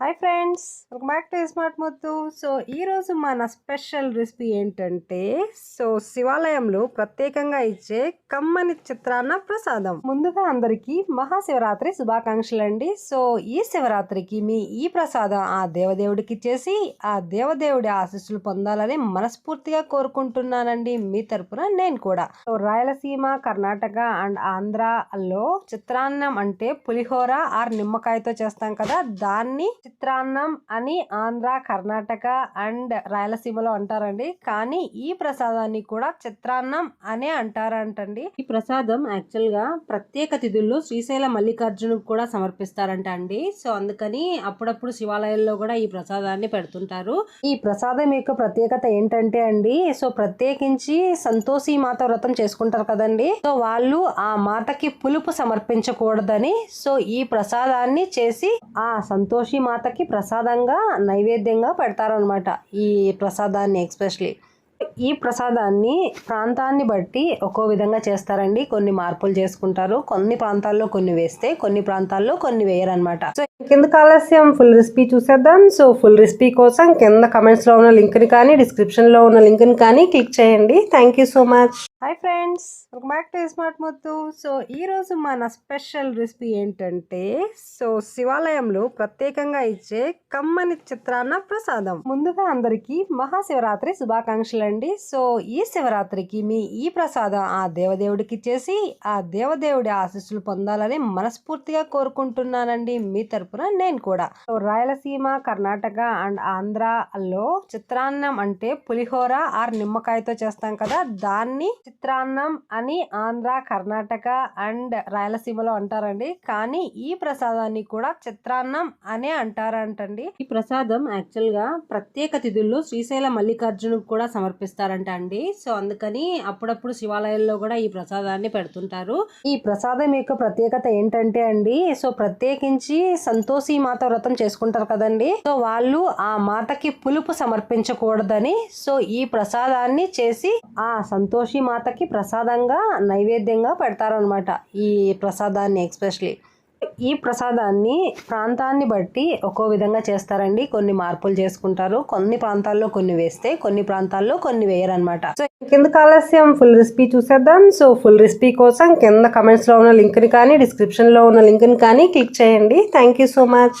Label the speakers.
Speaker 1: Hi friends welcome back to smart Muthu so ఈరోజు మన special recipe ఏంటంటే so శివాలయంలో ప్రత్యేకంగా ఇచ్చే కమ్మని చిత్రాన్న ప్రసాదం. ముందుగా అందరికీ మహాశివరాత్రి శుభాకాంక్షలు అండి సో ఈ శివరాత్రికి మీ ఈ ప్రసాదం ఆ దేవదేవుడికి ఇచ్చేసి ఆ దేవదేవుడి ఆశీస్సులు పొందాలని మనస్ఫూర్తిగా కోరుకుంటున్నానండి మీ తరపున నేను కూడా. సో రాయలసీమ కర్ణాటక అండ్ ఆంధ్రాలో చిత్రాన్నం అంటే పులిహోర ఆర్ నిమ్మకాయతో చేస్తాం కదా దాన్ని చిత్రాన్నం అని ఆంధ్ర కర్ణాటక అండ్ రాయలసీమలో అంటారండి. కానీ ఈ ప్రసాదాన్ని కూడా చిత్రాన్నం అనే అంటారంటండి. ఈ ప్రసాదం యాక్చువల్గా ప్రత్యేక తిథుల్లో శ్రీశైల మల్లికార్జును కూడా సమర్పిస్తారంట అండి సో అందుకని అప్పుడప్పుడు శివాలయాల్లో కూడా ఈ ప్రసాదాన్ని పెడుతుంటారు. ఈ ప్రసాదం యొక్క ప్రత్యేకత ఏంటంటే అండి సో ప్రత్యేకించి సంతోషి మాత వ్రతం చేసుకుంటారు కదండి. సో వాళ్ళు ఆ మాతకి పులుపు సమర్పించకూడదని సో ఈ ప్రసాదాన్ని చేసి ఆ సంతోషి మాత మాతకి ప్రసాదంగా నైవేద్యంగా పెడతారనమాట ఈ ప్రసాదాన్ని ఎక్స్పెషలీ ఈ ప్రసాదాన్ని ప్రాంతాన్ని బట్టి ఒక్కో విధంగా చేస్తారండి. కొన్ని మార్పులు చేసుకుంటారు. కొన్ని ప్రాంతాల్లో కొన్ని వేస్తే కొన్ని ప్రాంతాల్లో కొన్ని వేయరనమాట సో కింద ఆలస్యం ఫుల్ రెసిపీ చూసేద్దాం. సో ఫుల్ రెసిపీ కోసం కింద కమెంట్స్లో ఉన్న లింక్ని కానీ డిస్క్రిప్షన్లో ఉన్న లింక్ని కానీ క్లిక్ చేయండి. Thank you so much hi friends welcome back to smart Muthu so ఈరోజు మన స్పెషల్ రెసిపీ ఏంటంటే సో శివాలయంలో ప్రత్యేకంగా ఇచ్చే కమ్మని చిత్రాన్న ప్రసాదం. ముందుగా అందరికీ మహాశివరాత్రి శుభాకాంక్షలు అండి సో ఈ శివరాత్రికి మీ ఈ ప్రసాదం ఆ దేవదేవుడికి ఇచ్చేసి ఆ దేవదేవుడి ఆశీస్సులు పొందాలని మనస్ఫూర్తిగా కోరుకుంటున్నానండి. మీ తరపున నేను కూడా. రాయలసీమ కర్ణాటక అండ్ ఆంధ్రాలో చిత్రాన్నం అంటే పులిహోర ఆర్ నిమ్మకాయతో చేస్తాం కదా దాన్ని చిత్రాన్నం అని ఆంధ్ర కర్ణాటక అండ్ రాయలసీమలో అంటారండి. కానీ ఈ ప్రసాదాన్ని కూడా చిత్రాన్నం అనే అంటారంటండి. ఈ ప్రసాదం యాక్చువల్గా ప్రత్యేక తిథుల్లో శ్రీశైల మల్లికార్జును కూడా సమర్పిస్తారంట అండి. సో అందుకని అప్పుడప్పుడు శివాలయంలో కూడా ఈ ప్రసాదాన్ని పెడుతుంటారు. ఈ ప్రసాదం యొక్క ప్రత్యేకత ఏంటంటే అండి సో ప్రత్యేకించి సంతోషి మాత వ్రతం చేసుకుంటారు కదండి. సో వాళ్ళు ఆ మాతకి పులుపు సమర్పించకూడదని సో ఈ ప్రసాదాన్ని చేసి ఆ సంతోషి మాతకి ప్రసాదంగా నైవేద్యంగా పెడతారనమాట ఈ ప్రసాదాన్ని ఎక్స్పెషలీ ఈ ప్రసాదాన్ని ప్రాంతాన్ని బట్టి ఒక్కో విధంగా చేస్తారండి. కొన్ని మార్పులు చేసుకుంటారు. కొన్ని ప్రాంతాల్లో కొన్ని వేస్తే కొన్ని ప్రాంతాల్లో కొన్ని వేయరనమాట సో కింద కాలస్యం ఫుల్ రెసిపీ చూసేద్దాం. సో ఫుల్ రెసిపీ కోసం కింద కమెంట్స్లో ఉన్న లింక్ని కానీ డిస్క్రిప్షన్లో ఉన్న లింక్ని కానీ క్లిక్ చేయండి. Thank you so much.